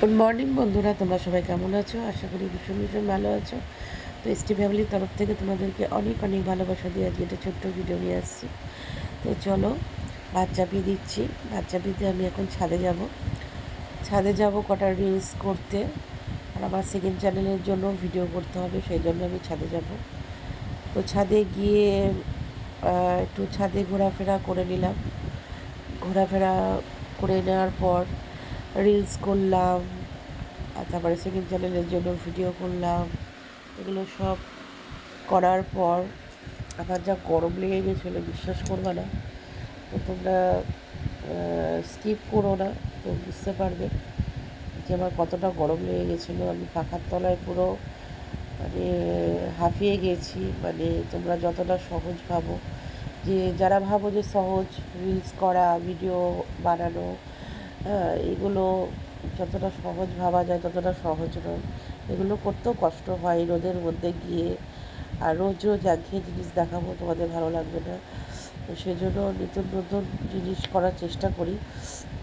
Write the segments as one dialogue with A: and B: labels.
A: Good morning বন্ধুরা, তোমরা সবাই কেমন আছো? আশা করি ভীষণ ভীষণ ভালো আছো। তো এসটি ফ্যামিলির তরফ থেকে তোমাদেরকে অনেক অনেক ভালোবাসা দিয়ে আজকে একটা ছোট্ট ভিডিও নিয়ে আসছি। তো চলো, ভাত চাপিয়ে দিচ্ছি। ভাত চাপিয়ে আমি এখন ছাদে যাব। ছাদে যাব কটা রিলস করতে। আর আমার সেকেন্ড চ্যানেলের জন্য ভিডিও করতে হবে, সেই জন্য আমি ছাদে যাব। তো ছাদে গিয়ে একটু ছাদে ঘোরাফেরা করে নিলাম। ঘোরাফেরা করে নেওয়ার পর রিলস করলাম তারপরে সেকেন্ড চ্যানেলের জন্য ভিডিও করলাম। এগুলো সব করার পর আমার যা গরম লেগে গেছিল, বিশ্বাস করবে না। তো তোমরা স্কিপ করো না, তো বুঝতে পারবে যে আমার কতটা গরম লেগে গেছিল। আমি পাখার তলায় পুরো মানে হাঁপিয়ে গেছি। মানে তোমরা যতটা সহজ ভাবো। যে, যারা ভাবো যে সহজ রিলস করা ভিডিও বানানো এগুলো যতটা সহজ ভাবা যায়, ততটা সহজ নয়। এগুলো করতেও কষ্ট হয় রোদের মধ্যে গিয়ে। আর রোজ রোজ একঘেয়ে জিনিস দেখাবো, তোমাদের ভালো লাগবে না। তো সেজন্য নতুন নতুন জিনিস করার চেষ্টা করি।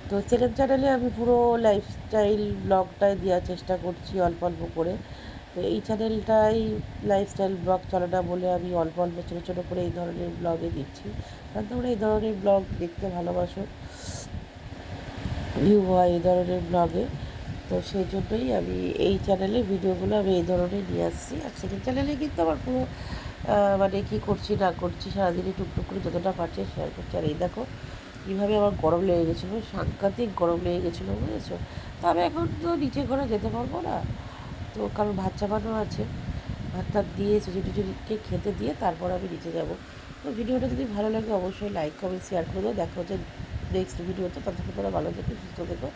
A: তো সেকেন্ড চ্যানেলে আমি পুরো লাইফস্টাইল ব্লগটাই দেওয়ার চেষ্টা করছি অল্প অল্প করে। তো এই চ্যানেলটাই লাইফস্টাইল ব্লগ চলে না বলে আমি অল্প অল্প, ছোটো ছোটো করে এই ধরনের ব্লগে দিচ্ছি। কারণ তোমরা এই ধরনের ব্লগ দেখতে ভালোবাসো। ভিউ হয় এই ধরনের ব্লগে তো সেই জন্যই আমি এই চ্যানেলে ভিডিওগুলো আমি এই ধরনের নিয়ে আসছি। আর সেকেন্ড চ্যানেলে কিন্তু আমার পুরো মানে কী করছি না করছি সারাদিনই টুকটুক করে যতটা পারছি শেয়ার করছি। আর এই দেখো, কীভাবে আমার গরম লেগে গেছিল, সাংঘাতিক গরম লেগে গেছিল, বুঝেছ? তো আমি এখন তো নিচে ঘরে যেতে পারব না। তো কারণ ভাত চাপানো আছে। ভাত টাত দিয়ে সুজি টুজিকে খেতে দিয়ে তারপর আমি নিচে যাব। তো ভিডিওটা যদি ভালো লাগে অবশ্যই লাইক কমেন্ট শেয়ার করে দাও। দেখা হচ্ছে নেক্সট ভিডিওতে ততক্ষণ তোমরা ভালো থেকো সুস্থ থেকো।